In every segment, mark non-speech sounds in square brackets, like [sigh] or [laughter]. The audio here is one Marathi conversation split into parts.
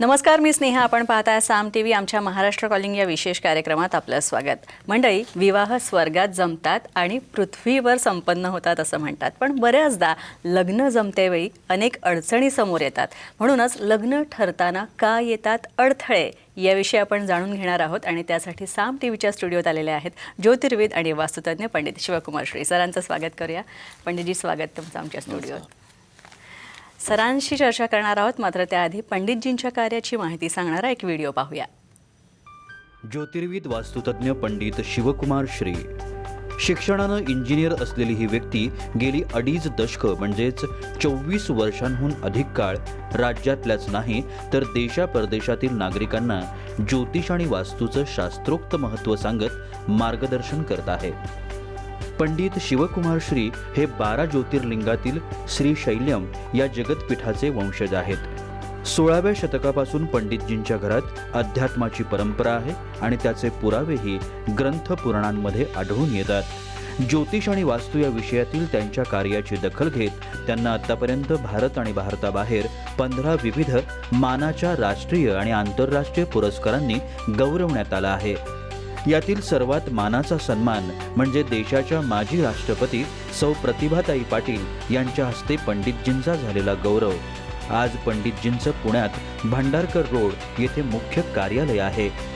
नमस्कार मी स्नेहा. आपण पाहताय साम टी व्ही आमच्या महाराष्ट्र कॉलिंग या विशेष कार्यक्रमात आपलं स्वागत. मंडळी विवाह स्वर्गात जमतात आणि पृथ्वीवर संपन्न होतात असं म्हणतात. पण बऱ्याचदा लग्न जमतेवेळी अनेक अडचणी समोर येतात. म्हणूनच लग्न ठरताना का येतात अडथळे याविषयी आपण जाणून घेणार आहोत आणि त्यासाठी साम टी व्हीच्या स्टुडिओत आलेले आहेत ज्योतिर्विद आणि वास्तुतज्ञ पंडित शिवकुमार श्री. सरांचं स्वागत करूया. पंडितजी स्वागत तुमचं आमच्या स्टुडिओत. सरांशी चर्चा करणार आहोत. मात्र त्याआधी पंडितजींच्या कार्याची माहिती सांगणारा एक व्हिडिओ पाहूया. ज्योतिर्विद वास्तुतज्ञ पंडित शिवकुमार श्री. शिक्षणानं इंजिनियर असलेली ही व्यक्ती गेली अडीच दशकं म्हणजेच चोवीस वर्षांहून अधिक काळ राज्यातल्याच नाही तर देशा परदेशातील नागरिकांना ज्योतिष आणि वास्तूचं शास्त्रोक्त महत्त्व सांगत मार्गदर्शन करत आहे. पंडित शिवकुमार श्री हे बारा ज्योतिर्लिंगातील श्री शैल्यम या जगतपीठाचे वंशज आहेत. सोळाव्या शतकापासून पंडितजींच्या घरात अध्यात्माची परंपरा आहे आणि त्याचे पुरावेही ग्रंथ पुराणांमध्ये आढळून येतात. ज्योतिष आणि वास्तू या विषयातील त्यांच्या कार्याची दखल घेत त्यांना आतापर्यंत भारत आणि भारताबाहेर पंधरा विविध मानाच्या राष्ट्रीय आणि आंतरराष्ट्रीय पुरस्कारांनी गौरवण्यात आला आहे. यातील सर्वात मानाचा सन्मान म्हणजे देशाच्या माजी राष्ट्रपती सौ प्रतिभाताई पाटील यांच्या हस्ते पंडितजींचा झालेला गौरव. आज पंडितजींचं पुण्यात भांडारकर रोड येथे मुख्य कार्यालय आहे.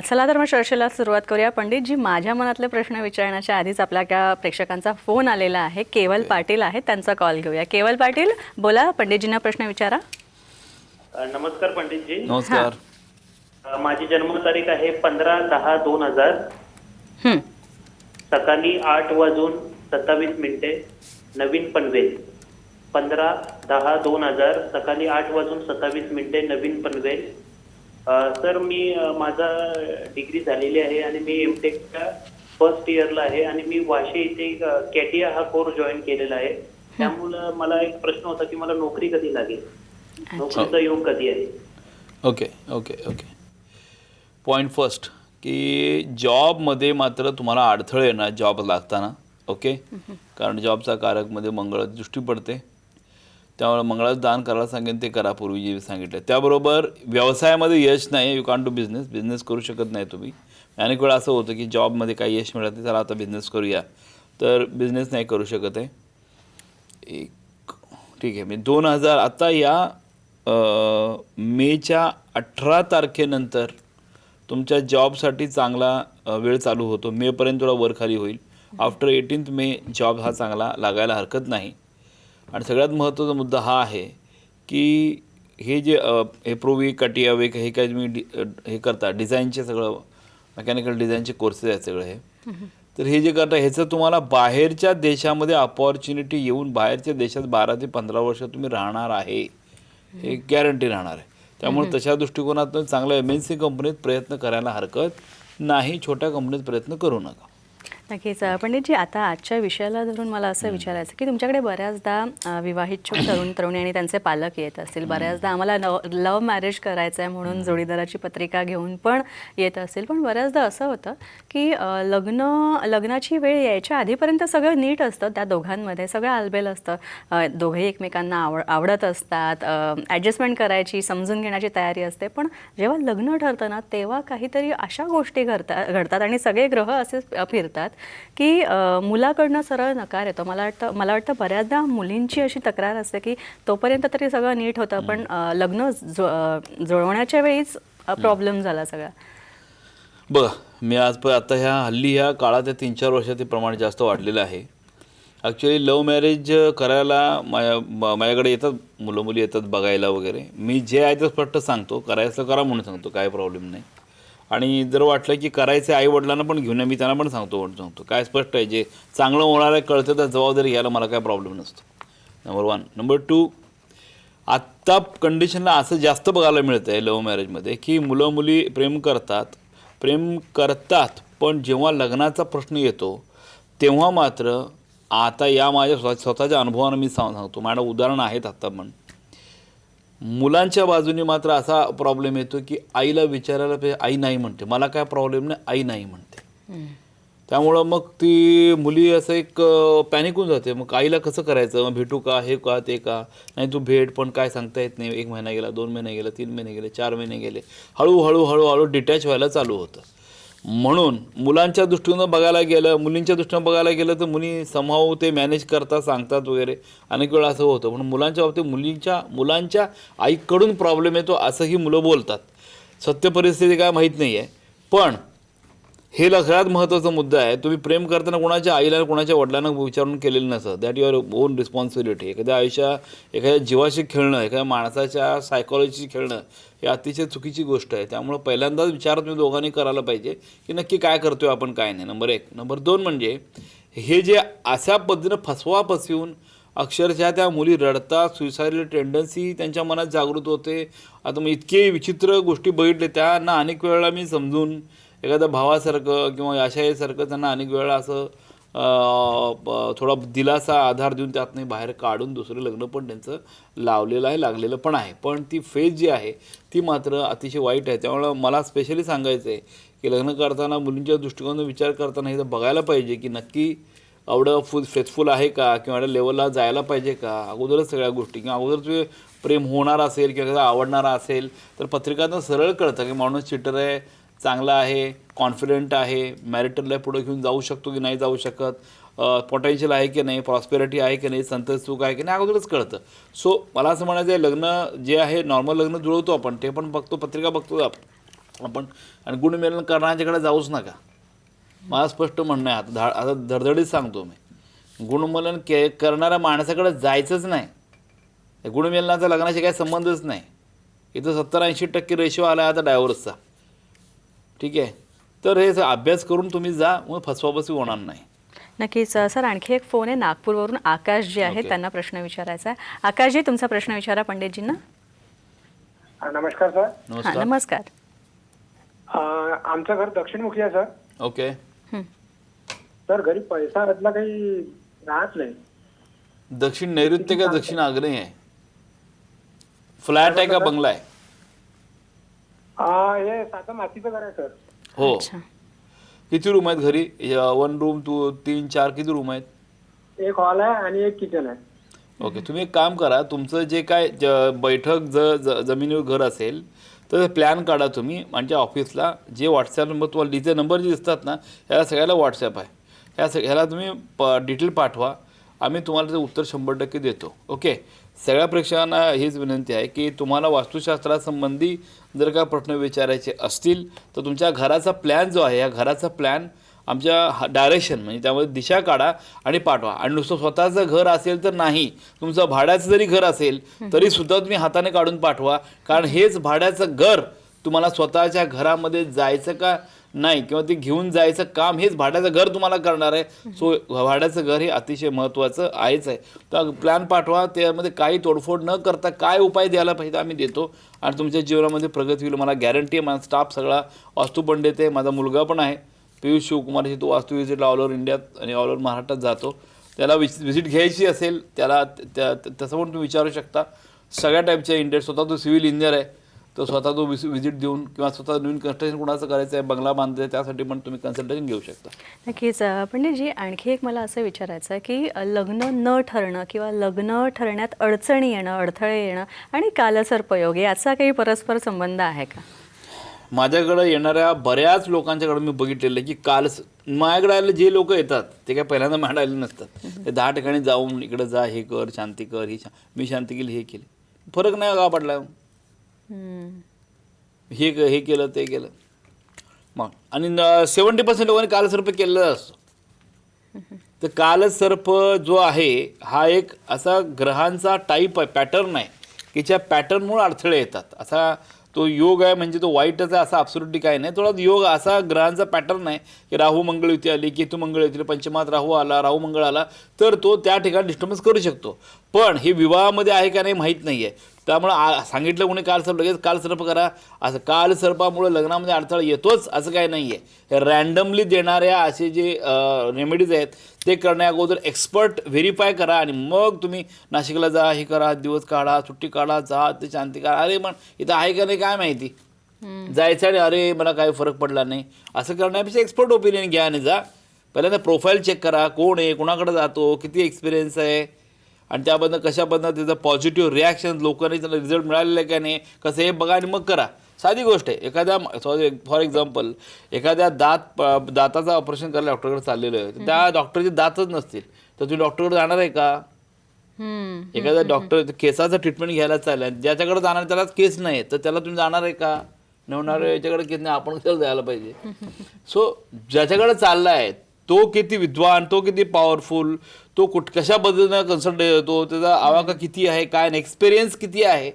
चला तर मग चर्चेला सुरुवात करूया. पंडितजी माझ्या मनातले प्रश्न विचारण्याच्या आधीच आपल्या त्या प्रेक्षकांचा फोन आलेला आहे. केवल पाटील आहेत त्यांचा कॉल घेऊया. केवल पाटील बोला पंडितजींना प्रश्न विचारा. नमस्कार पंडितजी. नमस्कार. माझी जन्मतारीख आहे पंधरा दहा दोन हजार हं. सकाळी आठ वाजून सत्तावीस मिनिटे. नवीन पनवेल. पंधरा दहा दोन हजार सकाळी आठ वाजून सत्तावीस मिनिटे नवीन पनवेल. सर मी माझा डिग्री झालेली आहे आणि मी एमटेकच्या फर्स्ट इयरला आहे आणि मी वाशे इथे कॅटिया हा कोर्स जॉईन केलेला आहे. त्यामुळं मला एक प्रश्न होता की मला नोकरी कधी लागेल? नोकरीचा योग कधी आहे? Okay okay okay. Point first की जॉबमध्ये मात्र तुम्हाला अडथळे येणार जॉब लागताना ओके? कारण जॉबचा कारकमध्ये मंगळाची दृष्टी पडते. त्यामुळे मंगळाचं दान करायला सांगेन ते करा पूर्वी जे सांगितलं. त्याबरोबर व्यवसायामध्ये यश नाही यू कान टू बिझनेस बिझनेस करू शकत नाही तुम्ही. अनेक वेळा असं होतं की जॉबमध्ये काही यश मिळत नाही चला आता बिझनेस करूया. तर बिझनेस नाही करू शकत आहे. एक ठीक आहे. मी दोन हजार आता या मेच्या अठरा तारखेनंतर तुमच्या जॉबसाठी चांगला वेळ चालू होतो. मेपर्यंत थोडा वरखाली होईल. आफ्टर एटीन्थ मे जॉब हा चांगला लागायला हरकत नाही. आणि सगळ्यात महत्त्वाचा मुद्दा हा आहे की हे जे हे प्रोवी कटिया वेक हे काय तुम्ही डि हे करता डिझाईनचे सगळं मेकॅनिकल डिझाईनचे कोर्सेस आहेत सगळे. हे तर हे जे करता ह्याचं तुम्हाला बाहेरच्या देशामध्ये अपॉर्च्युनिटी येऊन बाहेरच्या देशात बारा ते पंधरा वर्ष तुम्ही राहणार आहे. हे गॅरंटी राहणार आहे. त्यामुळे तशा दृष्टिकोनातून चांगल्या एम एन सी कंपनीत प्रयत्न करायला हरकत नाही. छोट्या कंपनीत प्रयत्न करू नका. नक्कीच. पंडितजी आता आजच्या विषयाला धरून मला असं विचारायचं की तुमच्याकडे बऱ्याचदा विवाहित तरुण तरुणी आणि त्यांचे पालक येत असतील. बऱ्याचदा आम्हाला लव लव्ह मॅरेज करायचं आहे म्हणून जोडीदाराची पत्रिका घेऊन पण येत असतील. पण बऱ्याचदा असं होतं की लग्न लग्नाची वेळ यायच्या आधीपर्यंत सगळं नीट असतं. त्या दोघांमध्ये सगळं आलबेल असतं. अ, दोघेही एकमेकांना आवड आवडत असतात. ॲडजस्टमेंट करायची समजून घेण्याची तयारी असते. पण जेव्हा लग्न ठरतं ना तेव्हा काहीतरी अशा गोष्टी घडता घडतात आणि सगळे ग्रह असे फिरतात की मुलाकडनं सरळ नकार येतो. मला वाटतं मला वाटतं बऱ्याचदा मुलींची अशी तक्रार असते की तोपर्यंत तरी सगळं नीट होतं. पण लग्न जुळवण्याच्या वेळीच प्रॉब्लेम झाला सगळा. बघा मी आज पण आता ह्या हल्ली ह्या काळात या तीन चार वर्षात ते प्रमाण जास्त वाढलेलं आहे. ॲक्च्युली लव्ह मॅरेज करायला माझ्या माझ्याकडे येतात मुलं मुली येतात बघायला वगैरे. मी जे आहे ते स्पष्ट सांगतो करायचं करा म्हणून सांगतो काय प्रॉब्लेम नाही. आणि जर वाटलं की करायचं आई वडिलांना पण घेऊन या, मी त्यांना पण सांगतो सांगतो. काय स्पष्ट आहे जे चांगलं होणार आहे कळतं तर जबाबदारी घ्यायला मला काय प्रॉब्लेम नसतो. नंबर वन नंबर टू आत्ता कंडिशनला असं जास्त बघायला मिळतं आहे लव्ह मॅरेजमध्ये की मुलं मुली प्रेम करतात प्रेम करतात पण जेव्हा लग्नाचा प्रश्न येतो तेव्हा मात्र आता या माझ्या स्वतः स्वतःच्या अनुभवानं मी सांग सांगतो. माझ्या उदाहरण आहेत आत्ता पण. मुलांच्या बाजूने मात्र असा प्रॉब्लेम येतो की आईला विचारायला पाहिजे आई नाही म्हणते. मला काय प्रॉब्लेम नाही आई नाही म्हणते. त्यामुळं मग ती मुली असं एक पॅनिक होऊन जाते. मग आईला कसं करायचं? मग भेटू का? हे का? ते का? नाही तू भेट पण काय सांगता येत नाही. एक महिना गेला दोन महिने गेले तीन महिने गेले चार महिने गेले. हळूहळू हळूहळू डिटॅच व्हायला चालू होतं. म्हणून मुलांच्या दृष्टीनं बघायला गेलं मुलींच्या दृष्टीनं बघायला गेलं तर मुली समाव ते मॅनेज करतात सांगतात वगैरे. अनेक वेळा असं होतं. म्हणून मुलांच्या बाबतीत मुलींच्या मुलांच्या आईकडून प्रॉब्लेम येतो असंही मुलं बोलतात. सत्य परिस्थिती काय माहीत नाही आहे पण हे सगळ्यात महत्त्वाचा मुद्दा आहे. तुम्ही प्रेम करताना कोणाच्या आईला कोणाच्या वडिलांना विचारून केलेलं नसतं. दॅट युअर ओन रिस्पॉन्सिबिलिटी एखाद्या आयुष्या एखाद्या जीवाशी खेळणं एखाद्या माणसाच्या सायकॉलॉजीशी खेळणं हे अतिशय चुकीची गोष्ट आहे. त्यामुळं पहिल्यांदाच विचार तुम्ही दोघांनी करायला पाहिजे की नक्की काय करतोय आपण काय नाही. नंबर एक. नंबर दोन म्हणजे हे जे अशा पद्धतीनं फसवा फसवून अक्षरशः त्या मुली रडतात सुसायडल टेंडन्सी त्यांच्या मनात जागृत होते. आता मग इतके विचित्र गोष्टी बघितले त्यांना अनेक वेळेला मी समजून एखाद्या भावासारखं किंवा आशाईसारखं त्यांना अनेक वेळा असं थोडा दिलासा आधार देऊन त्यातनं बाहेर काढून दुसरं लग्न पण त्यांचं लावलेलं आहे लागलेलं पण आहे. पण ती फेज जी आहे ती मात्र अतिशय वाईट आहे. त्यामुळं मला स्पेशली सांगायचं आहे की लग्न करताना मुलींच्या दृष्टिकोनातून विचार करताना हे तर बघायला पाहिजे की नक्की एवढं फुल फेथफुल आहे का? किंवा एवढ्या लेवलला जायला पाहिजे का? अगोदरच सगळ्या गोष्टी. किंवा अगोदर तुझे प्रेम होणार असेल किंवा एखादा आवडणारा असेल तर पत्रिकांना सरळ कळतं की माणूस चिटर आहे चांगला आहे कॉन्फिडंट आहे मॅरिटल लाईफ पुढे घेऊन जाऊ शकतो की नाही जाऊ शकत पोटेन्शियल आहे की नाही प्रॉस्पेरिटी आहे की नाही संतसुख सुख आहे की नाही अगोदरच कळतं. सो मला असं म्हणायचं आहे लग्न जे आहे नॉर्मल लग्न जुळवतो आपण ते पण बघतो पत्रिका बघतो आप- आपण. आणि गुणमेलन करण्याच्याकडे जाऊच नका. मला स्पष्ट म्हणणं आहे आता धा आता धडधडीत सांगतो मी. गुणमेलन के करणाऱ्या माणसाकडे जायचंच नाही. गुणमेलनाचा लग्नाशी काही संबंधच नाही. इथं सत्तर ऐंशी टक्के रेशो आला आहे आता डायव्हर्सचा ठीक आहे? तर हे अभ्यास करून तुम्ही जा मग फसवाफसवी होणार नाही. नक्कीच सर. आणखी एक फोन आहे नागपूरवरून आकाश जे आहे. त्यांना प्रश्न विचारायचा आहे. आकाशजी तुमचा प्रश्न विचारा पंडितजींना. नमस्कार सर. हां नमस्कार. नमस्कार अं, आमचं घर दक्षिणमुखी आहे सर. ओके. हं. सर घरी पैसा यातला काही राहत नाही. दक्षिण नैऋत्य का दक्षिण आग्नेय? आहे फ्लॅट आहे का बंगला आहे? हे साधं मातीचं घर आहे सर. हो. अच्छा. किती रूम आहेत घरी? वन रूम टू तीन चार किती रूम आहेत? एक हॉल आहे आणि एक किचन आहे. ओके तुम्ही एक काम करा तुमचं जे काय ज बैठक ज ज जमिनीवर घर असेल तर प्लॅन काढा तुम्ही म्हणजे ऑफिसला जे व्हॉट्सॲप नंबर तुम्हाला डिचे नंबर जे दिसतात ना ह्याला सगळ्याला व्हॉट्सॲप आहे. ह्या सग ह्याला तुम्ही प डिटेल पाठवा. आम्ही तुम्हाला त्याचं उत्तर शंभर टक्के देतो. ओके? सगळ्या प्रेक्षकांना हीच विनंती आहे की तुम्हाला वास्तुशास्त्रासंबंधी जर का प्रश्न विचारायचे असतील तर तुमच्या घराचा प्लॅन जो आहे या घराचा प्लॅन आमच्या डायरेक्शन म्हणजे त्यामध्ये दिशा काढा आणि पाठवा. आणि नुसतं स्वतःचं घर असेल तर नाही तुमचं भाड्याचं जरी घर असेल तरी सुद्धा तुम्ही हाताने काढून पाठवा. कारण हेच भाड्याचं घर तुम्हाला स्वतःच्या घरामध्ये जायचं का नाही किंवा ते घेऊन जायचं काम हेच भाड्याचं घर तुम्हाला करणार आहे. सो भाड्याचं घर हे अतिशय महत्त्वाचं आहेच आहे. तर प्लॅन पाठवा त्यामध्ये काही तोडफोड न करता काय उपाय द्यायला पाहिजे आम्ही देतो. आणि तुमच्या जीवनामध्ये प्रगती होईल मला गॅरंटी आहे माझा स्टाफ सगळा वास्तुपंडित आहे माझा मुलगा पण आहे. पियुष शिवकुमार हे तो वास्तू व्हिजिटला ऑल ओव्हर इंडियात आणि ऑल ओव्हर महाराष्ट्रात जातो. त्याला विस व्हिजिट घ्यायची असेल त्याला त्या तसं पण तुम्ही विचारू शकता. सगळ्या टाईपच्या इंडिया स्वतः तो सिव्हिल इंजिनियर आहे. तो स्वतः तो विस व्हिजिट देऊन किंवा स्वतः नवीन कन्स्ट्रक्शन कुणाचं करायचं आहे बंगला बांधायचं त्यासाठी पण तुम्ही कन्सल्टेशन घेऊ शकता. नक्कीच पंडितजी आणखी एक मला असं विचारायचं आहे की लग्न न ठरणं किंवा लग्न ठरण्यात अडचणी येणं अडथळे येणं आणि कालसर्पयोग याचा काही परस्पर संबंध आहे का? माझ्याकडे येणाऱ्या बऱ्याच लोकांच्याकडे मी बघितलेलं आहे की काल माझ्याकडे आले जे लोक येतात ते काय पहिल्यांदा माझ्याकडे आले नसतात. ते दहा ठिकाणी जाऊन इकडे जा हे कर शांती कर ही शा मी शांती केली हे केली. फरक नाही का पडला. हे क- हे केलं ते केलं. मग आणि सेवन्टी पर्सेंट लोकांनी कालसर्प केलेलं असतो. तर कालसर्प जो आहे हा एक असा ग्रहांचा टाईप आहे पॅटर्न आहे की ज्या पॅटर्नमुळे अडथळे येतात. असा तो योग आहे म्हणजे तो वाईटच आहे असा अब्सोल्युटली काय नाही. थोडा योग असा ग्रहांचा पॅटर्न आहे की राहू मंगळ युती आली केतू मंगळ युती पंचमात राहू आला राहू मंगळ आला तर तो त्या ठिकाणी डिस्टर्बन्स करू शकतो. पण हे विवाहामध्ये आहे का नाही माहीत नाही आहे त्यामुळे आ- सांगितलं कोणी काल सर्प लगेच काल सर्प करा. असं काल सर्पामुळे लग्नामध्ये अडथळा येतोच असं काही नाही आहे रँडमली देणाऱ्या असे जे रेमेडीज आहेत ते करण्या अगोदर एक्सपर्ट व्हेरीफाय करा आणि मग तुम्ही नाशिकला जा हे करा दिवस काढा सुट्टी काढा जा ते शांती करा अरे पण इथं आहे का नाही काय माहिती? जायचं आणि अरे मला काही फरक पडला नाही. असं करण्यापेक्षा एक्सपर्ट ओपिनियन घ्या आणि जा. पहिल्यांदा प्रोफाईल चेक करा कोण आहे कोणाकडे जातो किती एक्सपिरियन्स आहे? आणि त्याबद्दल कशाबद्दल त्याचं पॉझिटिव्ह रिॲक्शन लोकांनी त्याला रिझल्ट मिळालेलं आहे का नाही कसं हे बघा आणि मग करा. साधी गोष्ट आहे एखाद्या सॉरी फॉर एक्झाम्पल एखाद्या दात दाताचं ऑपरेशन करायला डॉक्टरकडे चाललेलं आहे त्या डॉक्टरचे दातच नसतील. तर तुम्ही डॉक्टरकडे जाणार आहे का. एखादा डॉक्टर केसाचं ट्रीटमेंट घ्यायला चाललाय ज्याच्याकडे जाणार त्याला केस नाही तर त्याला तुम्ही जाणार आहे का? आहे, याच्याकडे केस नाही आपण कशाला जायला पाहिजे? [laughs] सो ज्याच्याकडे चाललाय तो किती विद्वान तो किती पॉवरफुल तो कुठ कशा पद्धतीनं कन्सल्ट येतो त्याचा आवाका किती आहे काय एक्सपिरियन्स किती आहे?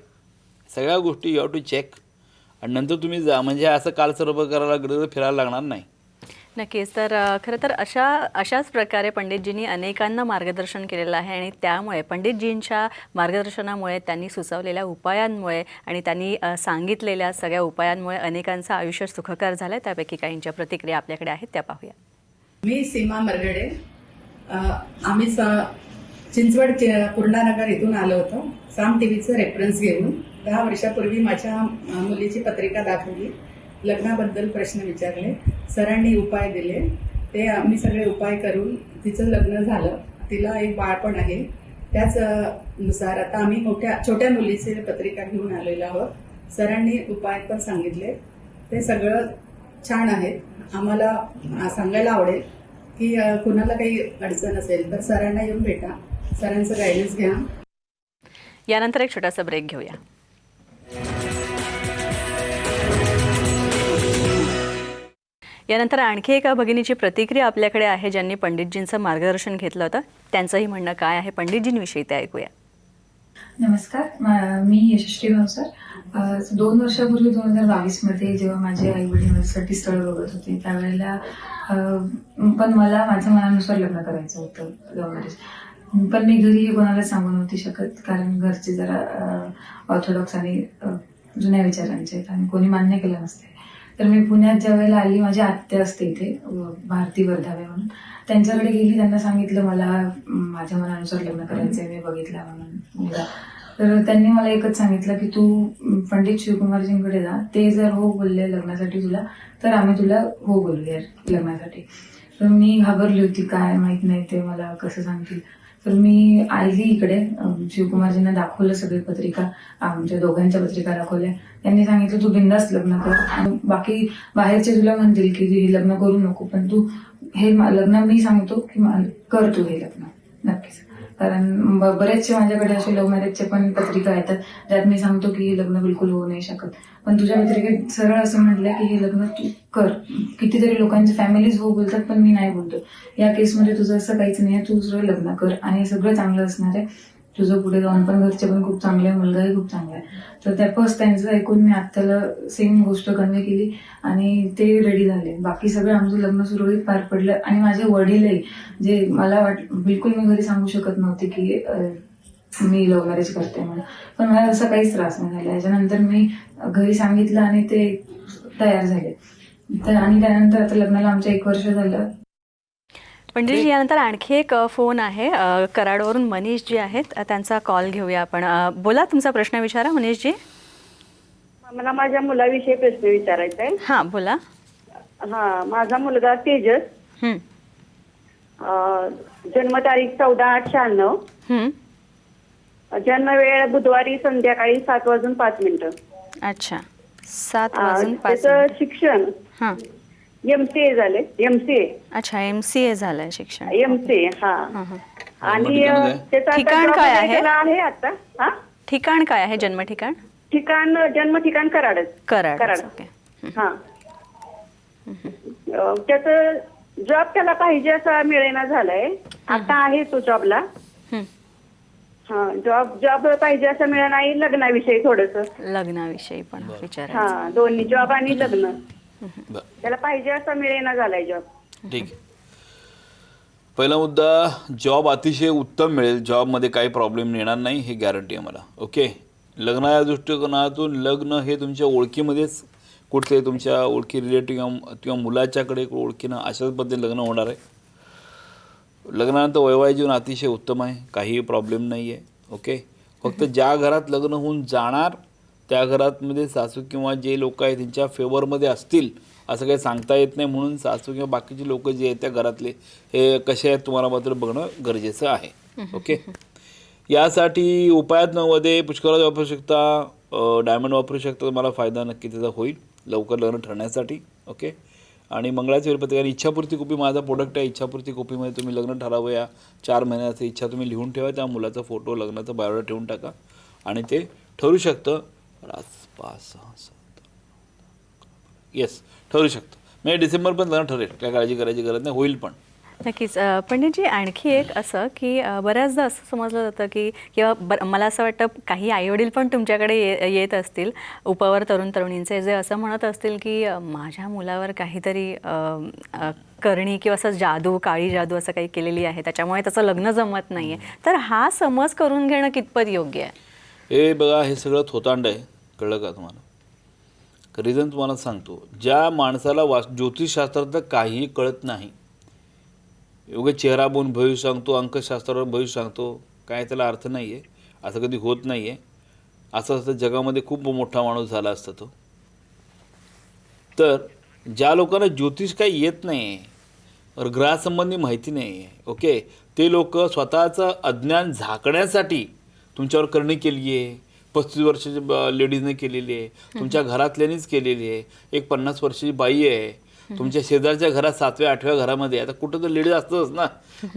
सगळ्या गोष्टी यू हॅव टू चेक आणि नंतर तुम्ही जा म्हणजे असं काल सर्व करायला गरज फिरायला लागणार नाही. नक्कीच तर खरं तर अशा अशाच प्रकारे पंडितजींनी अनेकांना मार्गदर्शन केलेलं आहे आणि त्यामुळे पंडितजींच्या मार्गदर्शनामुळे त्यांनी सुचवलेल्या उपायांमुळे आणि त्यांनी सांगितलेल्या सगळ्या उपायांमुळे अनेकांचं आयुष्य सुखकर झालं आहे त्यापैकी काहींच्या प्रतिक्रिया आपल्याकडे आहेत त्या पाहूया. मी सीमा मरगडे. आम्ही स- चिंचवड पूर्णानगर इथून आलो होतो. साम टी व्हीचं रेफरन्स घेऊन. दहा वर्षापूर्वी माझ्या मुलीची पत्रिका दाखवली. लग्नाबद्दल प्रश्न विचारले. सरांनी उपाय दिले. ते आम्ही सगळे उपाय करून तिचं लग्न झालं. तिला एक बाळ पण आहे. त्याच नुसार आता आम्ही मोठ्या छोट्या मुलीची पत्रिका घेऊन आलेलो आहोत. सरांनी उपाय पण सांगितले. ते सगळं छान आहेत आम्हाला सांगायला आवडेल की कुणाला काही अडचण असेल तर सरांना येऊन भेटा. सरांचं गायडन्स घ्या. यानंतर एक छोटासा ब्रेक घेऊया. यानंतर आणखी एका भगिनीची प्रतिक्रिया आपल्याकडे आहे ज्यांनी पंडितजींचं मार्गदर्शन घेतलं होतं. त्यांचंही म्हणणं काय आहे? पंडितजींविषयी ते ऐकूया. नमस्कार मी यशस्वी भावसर दोन वर्षापूर्वी दोन हजार बावीसमध्ये जेव्हा माझे आई वडील स्थळ बघत होते त्यावेळेला पण मला माझ्या मनानुसार लग्न करायचं होतं लव्ह मॅरेज पण मी घरी हे कोणाला सांगू नव्हती शकत कारण घरचे जरा ऑर्थोडॉक्स आणि जुन्या विचारांचे आहेत आणि कोणी मान्य केलं नसते. तर मी पुण्यात ज्या वेळेला आली माझी आत्या असते इथे भारती वर्धावे म्हणून त्यांच्याकडे गेली त्यांना सांगितलं मला माझ्या मनानुसार लग्न करायचं आहे मी बघितलं म्हणून मुलगा. तर त्यांनी मला एकच सांगितलं की तू पंडित शिवकुमारजींकडे जा ते जर हो बोलले लग्नासाठी तुला तर आम्ही तुला हो बोलूया लग्नासाठी. तर मी घाबरली होती काय माहीत नाही ते मला कसं सांगतील. तर मी आली इकडे शिवकुमारजींना दाखवलं सगळी पत्रिका आमच्या दोघांच्या पत्रिका दाखवल्या. त्यांनी सांगितलं तू बिंदास लग्न कर आणि बाकी बाहेरचे तुला म्हणतील की हे लग्न करू नको पण तू हे लग्न मी सांगतो की कर तू हे लग्न. नक्कीच. कारण बरेचसे माझ्याकडे असे लव्ह मॅरेजचे पण पत्रिका येतात ज्यात मी सांगतो की हे लग्न बिलकुल होऊ नाही शकत. पण तुझ्या पत्रिकेत सरळ असं म्हटलं की हे लग्न तू कर. कितीतरी लोकांची फॅमिलीज हो बोलतात पण मी नाही बोलतो. या केसमध्ये तुझं असं काहीच नाही तू सरळ लग्न कर. आणि सगळं चांगलं असणार आहे. तुझं पुढे जाऊन पण घरचे पण खूप चांगले आहे मुलगाही खूप चांगला आहे. तर त्या फर्स्ट त्यांचं ऐकून मी आत्याला सेम गोष्ट कन्वे केली आणि ते रेडी झाले. बाकी सगळं आमचं लग्न सुरळीत पार पडलं आणि माझे वडीलही जे मला वाट बिलकुल मी घरी सांगू शकत नव्हते की मी लव्ह मॅरेज करते म्हणून. पण मला असा काहीच त्रास नाही झाला. याच्यानंतर मी घरी सांगितलं आणि ते तयार झाले. तर आणि त्यानंतर आता लग्नाला आमचं एक वर्ष झालं. पंडितजी यानंतर आणखी एक फोन आहे कराडवरून मनीष जी आहेत त्यांचा कॉल घेऊया आपण. बोला तुमचा प्रश्न विचारा मनीषजी. मला माझ्या मुलाविषयी प्रश्न विचारायचा आहे. हां बोला. हा माझा मुलगा तेजस. हं, जन्मतारीख चौदा आठ शहाण्णव. हं. जन्मवेळ बुधवारी संध्याकाळी सात वाजून पाच मिनिटं. अच्छा. सात वाजून पाच त्याचं. शिक्षण. हां एम सी ए झाले एम सी ए अच्छा एम सी ए झालंय शिक्षण. एम सी ए हा. हां, हां. आणि जन्मठिकाण अं, त्याचा आता ठिकाण job काय आहे? आता हा? ठिकाण काय आहे? जन्म ठिकाण ठिकाण जन्म ठिकाण कराडच कराड. कराड. ओके. हा. अं, त्याचं जॉब त्याला पाहिजे असा मिळेना झालाय. आता आहे तो जॉबला. हं. हा जॉब जॉब पाहिजे असं नाही लग्नाविषयी थोडस. लग्नाविषयी पण विचारायचं. हा दोन्ही जॉब आणि लग्न. त्याला पाहिजे असं मिळेना झालाय जॉब ठीक आहे. पहिला मुद्दा जॉब अतिशय उत्तम मिळेल. जॉबमध्ये काही प्रॉब्लेम येणार नाही हे गॅरंटी आहे मला. ओके लग्नाच्या दृष्टिकोनातून लग्न हे तुमच्या ओळखीमध्येच कुठे तुमच्या ओळखी रिलेटिव्ह किंवा किंवा मुलाच्याकडे ओळखीनं अशाच पद्धतीने लग्न होणार आहे. लग्नानंतर वैवाहिक जीवन अतिशय उत्तम आहे. काहीही प्रॉब्लेम नाही आहे ओके फक्त ज्या घरात लग्न होऊन जाणार त्या घरातमध्ये सासू किंवा जे लोक आहेत त्यांच्या फेवरमध्ये असतील असं काही सांगता येत नाही. म्हणून सासू किंवा बाकीचे लोक जे आहेत त्या घरातले हे कसे आहेत तुम्हाला मात्र बघणं गरजेचं आहे. ओके? यासाठी उपायात्मकमध्ये पुष्कळ वापरू शकता. डायमंड वापरू शकता. तुम्हाला फायदा नक्की त्याचा होईल. लवकर लग्न ठरण्यासाठी. ओके? आणि मंगळाच्या वेळपत्रिका इच्छापूर्ती कॉपी. माझा प्रोडक्ट आहे. इच्छापूर्ती कॉपीमध्ये तुम्ही लग्न ठरावं या चार महिन्याचं इच्छा तुम्ही लिहून ठेवा. त्या मुलाचा फोटो लग्नाचा बायोडा ठेवून टाका. आणि ते ठरू शकतं. पाच पाच सहा सात येस ठरू शकतं. म्हणजे पण जाणं ठरेल. काय काळजी करायची गरज नाही होईल पण. नक्कीच. पंडितजी आणखी एक असं की बऱ्याचदा असं समजलं जातं की किंवा मला असं वाटतं काही आईवडील पण तुमच्याकडे ये येत असतील उपावर तरुण तरुणींचे जे असं म्हणत असतील की माझ्या मुलावर काहीतरी करणी किंवा असं जादू काळी जादू असं काही केलेली आहे त्याच्यामुळे त्याचं लग्न जमत नाही आहे तर हा समज करून घेणं कितपत योग्य आहे? हे बघा हे सगळं थोतांड आहे. कळलं का तुम्हाला? रिझन तुम्हाला सांगतो. ज्या माणसाला वास ज्योतिषशास्त्रात काहीही कळत नाही योग्य चेहरा बोलून भविष्य सांगतो अंकशास्त्रावर भविष्य सांगतो काय त्याला अर्थ नाही आहे असं कधी होत नाही आहे असं असतं जगामध्ये खूप मोठा माणूस झाला असता तो. तर ज्या लोकांना ज्योतिष काही येत नाही आहे ग्रहासंबंधी माहिती नाही आहे ओके ते लोक स्वतःचं अज्ञान झाकण्यासाठी तुमच्यावर करणी केली आहे पस्तीस वर्षाची लेडीजने केलेली आहे तुमच्या घरातल्यानीच केलेली आहे एक पन्नास वर्षाची बाई आहे तुमच्या शेजारच्या घरात सातव्या आठव्या घरामध्ये आता कुठं तर लेडीज असतंच ना.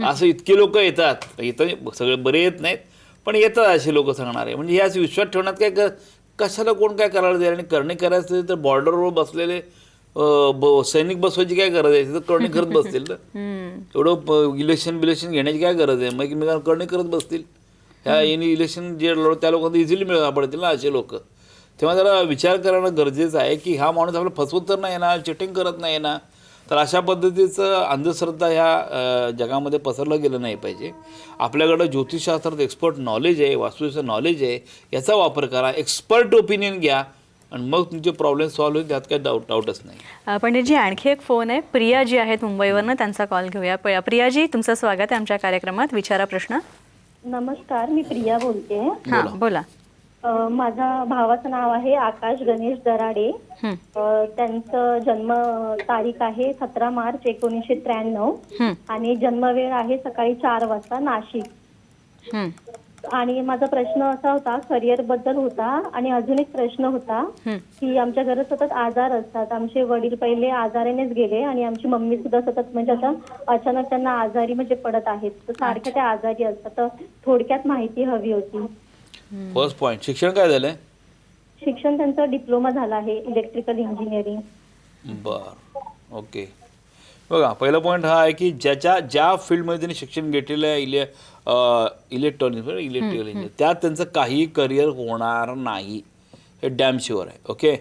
असं इतके लोक येतात. येतात सगळे बरे येत नाहीत. पण येतात असे लोक सांगणारे म्हणजे याच विश्वास ठेवण्यात काय क कशाला कोण काय करायला जाईल आणि करणे करायचं तर बॉर्डरवर बसलेले सैनिक बसवायची काय गरज आहे? तिथं करणे करत बसतील ना. एवढं इलेक्शन बिलेक्शन घेण्याची काय गरज आहे? मग एकमेकांना करणे करत बसतील. ह्या इलेक्शन जे लढव त्या लोकांना इझिली मिळ पडतील ना असे लोक. तेव्हा जरा विचार करणं गरजेचं आहे की हा माणूस आपलं फसवत तर नाही ना चिटिंग करत नाही ना तर अशा पद्धतीचं अंधश्रद्धा ह्या जगामध्ये पसरलं गेलं नाही पाहिजे. आपल्याकडं ज्योतिषशास्त्रात एक्सपर्ट नॉलेज आहे वास्तुचं नॉलेज आहे याचा वापर करा एक्सपर्ट ओपिनियन घ्या आणि मग तुमचे प्रॉब्लेम सॉल्व्ह होईल त्यात काही डाऊट डाऊटच नाही. पंडितजी आणखी एक फोन आहे. प्रिया जी आहेत मुंबईवरनं त्यांचा कॉल घेऊया. प्रियाजी तुमचं स्वागत आहे आमच्या कार्यक्रमात. विचारा प्रश्न. नमस्कार मी प्रिया बोलते. हां बोला. अ, माझ्या भावाचं नाव आहे आकाश गणेश दराडे. हं, अ, त्यांचं जन्म तारीख आहे सतरा मार्च एकोणीसशे त्र्याण्णव. हं, आणि जन्मवेळ आहे सकाळी चार वाजता नाशिक. हं, आणि माझा प्रश्न असा होता करिअरबद्दल होता आणि अजून एक प्रश्न होता हं. की आमच्या घरात सतत आजार असतात. आमचे वडील पहिले आजारानेच गेले आणि आमची मम्मी सुद्धा सतत म्हणजे आता अचानक त्यांना आजारी म्हणजे पडत आहेत. तर सारख्या त्या आजारी असतात. तर थोडक्यात माहिती हवी होती. फर्स्ट पॉईंट शिक्षण काय झालं आहे शिक्षण त्यांचं डिप्लोमा झालं आहे इलेक्ट्रिकल इंजिनिअरिंग बर. ओके बघा पहिला पॉईंट हा आहे की ज्याच्या ज्या फील्डमध्ये त्यांनी शिक्षण घेतलेलं आहे इले इलेक्ट्रॉनिक्स इलेक्ट्रिकल इंजिनियर त्यात त्यांचं काही करिअर होणार नाही. हे डॅम शुअर आहे ओके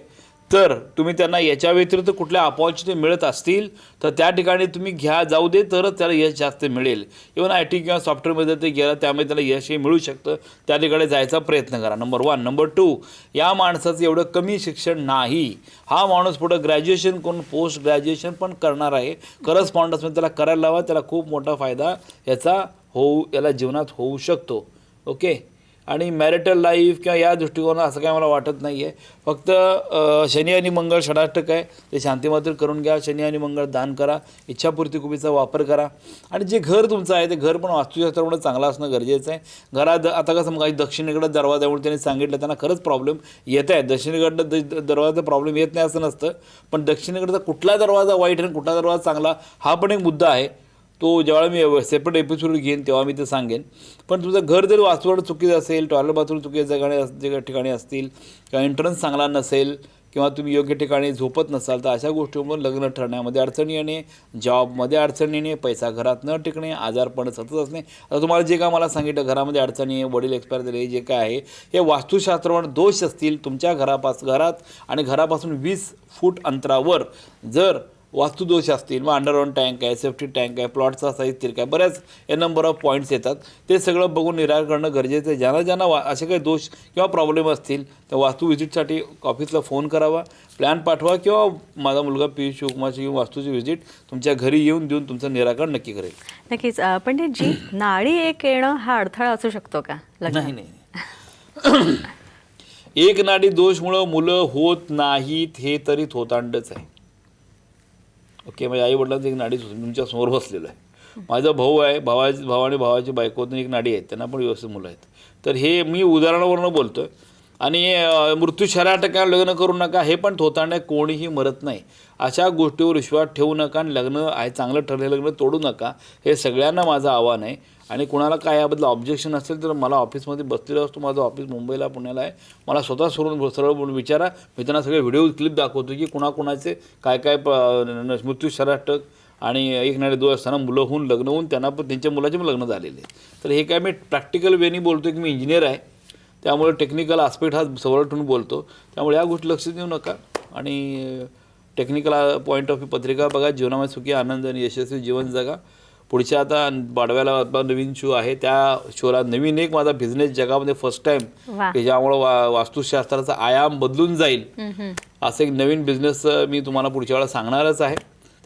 तर तुम्ही त्यांना याच्या व्यतिरिक्त कुठल्या अपॉर्च्युनिटी मिळत असतील तर त्या ठिकाणी तुम्ही घ्या जाऊ दे तरच त्याला यश जास्त मिळेल. इव्हन आय टी किंवा सॉफ्टवेअरमध्ये ते गेलं त्यामुळे त्याला यशही मिळू शकतं. त्या ठिकाणी जायचा प्रयत्न करा. नंबर वन नंबर टू या माणसाचं एवढं कमी शिक्षण नाही. हा माणूस पुढं ग्रॅज्युएशन करून पोस्ट ग्रॅज्युएशन पण करणार आहे. करस्पॉन्डन्समध्ये त्याला करायला लावा त्याला खूप मोठा फायदा याचा होऊ याला जीवनात होऊ शकतो. ओके आणि मॅरिटल लाईफ किंवा या दृष्टिकोनात असं काय मला वाटत नाही आहे फक्त शनी आणि मंगळ षडाष्टक आहे. ते शांतीमात्र करून घ्या. शनी आणि मंगळ दान करा. इच्छापूर्ती कुबीचा वापर करा. आणि जे घर तुमचं आहे ते घर पण वास्तुशास्त्रामुळे चांगलं असणं गरजेचं आहे. घरात आता कसं मग दक्षिणेकडं दरवाजामुळे त्यांनी सांगितलं त्यांना खरंच प्रॉब्लेम येत आहे. दक्षिणेकडनं द दरवाजा प्रॉब्लेम येत नाही असं नसतं. पण दक्षिणेकडचा कुठला दरवाजा वाईट आणि कुठला दरवाजा चांगला हा पण एक मुद्दा आहे. तो ज्यावेळा मी सेपरेट एपिसोड घेईन तेव्हा मी ते सांगेन. पण तुझं घर जर वाचवड चुकीचं असेल टॉयलेट बाथरूम चुकीच्या ठिकाणी जे ठिकाणी असतील किंवा एंट्रन्स चांगला नसेल किंवा तुम्ही योग्य ठिकाणी झोपत नसाल तर अशा गोष्टींवर लग्न ठरण्यामध्ये अडचणी येणे जॉबमध्ये अडचणी येणे पैसा घरात न टिकणे आजारपण सतत असणे. आता तुम्हाला जे काय मला सांगितलं घरामध्ये अडचणी आहे वडील एक्सपायर झाले जे काय आहे हे वास्तुशास्त्रावर दोष असतील तुमच्या घरापास घरात आणि घरापासून वीस फूट अंतरावर जर वास्तुदोष असतील मग अंडरग्राऊंड टँक आहे सेफ्टी टँक आहे प्लॉटचा साईज तिरका आहे बऱ्याच या नंबर ऑफ पॉईंट्स येतात. ते सगळं बघून निराकरण करणं गरजेचं आहे. ज्यांना ज्यांना वा असे काही दोष किंवा प्रॉब्लेम असतील तर वास्तू व्हिजिटसाठी ऑफिसला फोन करावा प्लॅन पाठवा किंवा माझा मुलगा पियुष शिवकुमारची किंवा वास्तूची व्हिजिट तुमच्या घरी येऊन देऊन तुमचं निराकरण नक्की करेल. नक्कीच. अ, पंडितजी [clears throat] नाडी एक येणं हा अडथळा असू शकतो का? नाही नाही. [clears throat] एक नाडी दोषमुळं मुलं होत नाहीत हे तरी थोतांडच आहे. ओके म्हणजे माझ्या आई वडिलांचं एक नाडी तुमच्यासमोर बसलेलं आहे. माझा भाऊ आहे भावाची भाव आणि भावाची बायकोतून एक नाडी आहेत त्यांना पण व्यवस्थित मुलं आहेत. तर हे मी उदाहरणावरनं आहे आणि मृत्यू शरा लग्न करू नका हे पण थोताने कोणीही मरत नाही. अशा गोष्टीवर विश्वास ठेवू नका आणि लग्न आहे चांगलं ठरलेलं लग्न तोडू नका. हे सगळ्यांना माझं आव्हान आहे. आणि कुणाला काय याबद्दल ऑब्जेक्शन असेल तर मला ऑफिसमध्ये बसलेलो असतो. माझं ऑफिस मुंबईला पुण्याला आहे. मला स्वतः सोडून सरळ बोलून विचारा. मी त्यांना सगळे व्हिडिओ क्लिप दाखवतो की कुणाकुणाचे काय काय प- न- मृत्यू शराटक आणि एक नाडे दोन असताना मुलं होऊन लग्न होऊन त्यांना पण त्यांच्या मुलाचे पण लग्न झालेले आहे. तर हे काय मी प्रॅक्टिकल वेनी बोलतो की मी इंजिनियर आहे. त्यामुळे टेक्निकल आस्पेक्ट हा सवळ ठेवून बोलतो. त्यामुळे या गोष्टी लक्ष देऊ नका. आणि टेक्निकल पॉईंट ऑफ व्ह्यू पत्रिका बघा. जीवनामध्ये सुखी आनंद आणि यशस्वी जीवन जगा. पुढच्या आता बाडव्याला नवीन शो आहे. त्या शोला नवीन एक माझा बिझनेस जगामध्ये फर्स्ट. की ज्यामुळं वा वास्तुशास्त्राचा आयाम बदलून जाईल. असं एक नवीन बिझनेस मी तुम्हाला पुढच्या वेळेला सांगणारच आहे.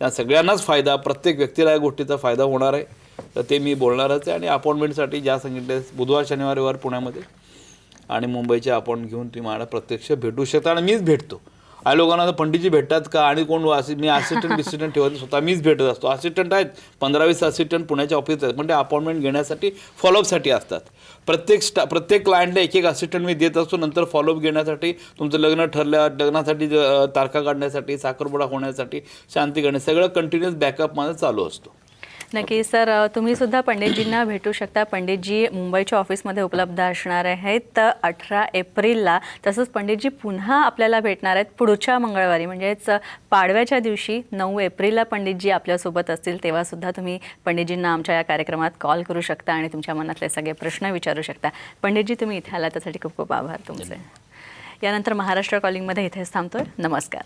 त्या सगळ्यांनाच फायदा प्रत्येक व्यक्तीला या गोष्टीचा फायदा होणार आहे. तर ते मी बोलणारच आहे आणि अपॉइंटमेंटसाठी ज्या सांगितले बुधवार शनिवार रविवार पुण्यामध्ये आणि मुंबईचे अपॉइंट घेऊन तुम्ही मला प्रत्यक्ष भेटू शकता आणि मीच भेटतो. काही लोकांना तर पंडितजी भेटतात का? आणि कोण मी असिस्टंट बिसिस्टंट [laughs] ठेवत स्वतः मीच भेटत असतो. असिस्टंट आहेत. पंधरा वीस असिस्टंट पुण्याच्या ऑफिस आहेत. पण ते अपॉइंटमेंट घेण्यासाठी फॉलोअपसाठी असतात. प्रत्येक स्टा प्रत्येक क्लायंटला एक एक असिस्टंट मी देत असतो. नंतर फॉलोअप घेण्यासाठी तुमचं लग्न ठरल्या लग्नासाठी ज- तारखा काढण्यासाठी साखरपुडा होण्यासाठी शांती करणे सगळं कंटिन्युअस बॅकअप माझं चालू असतो. नक्की सर तुम्ही सुद्धा पंडितजींना भेटू शकता. पंडितजी मुंबईच्या ऑफिसमध्ये उपलब्ध असणार आहेत. अठरा एप्रिलला तसंच पंडितजी पुन्हा आपल्याला भेटणार आहेत पुढच्या मंगळवारी. म्हणजेच पाडव्याच्या दिवशी नऊ एप्रिलला पंडितजी आपल्यासोबत असतील तेव्हा सुद्धा तुम्ही पंडितजींना आमच्या या कार्यक्रमात कॉल करू शकता आणि तुमच्या मनातले सगळे प्रश्न विचारू शकता. पंडितजी तुम्ही इथे आला त्यासाठी खूप खूप आभार तुमचे. यानंतर महाराष्ट्र कॉलिंगमध्ये इथेच थांबतोय. नमस्कार.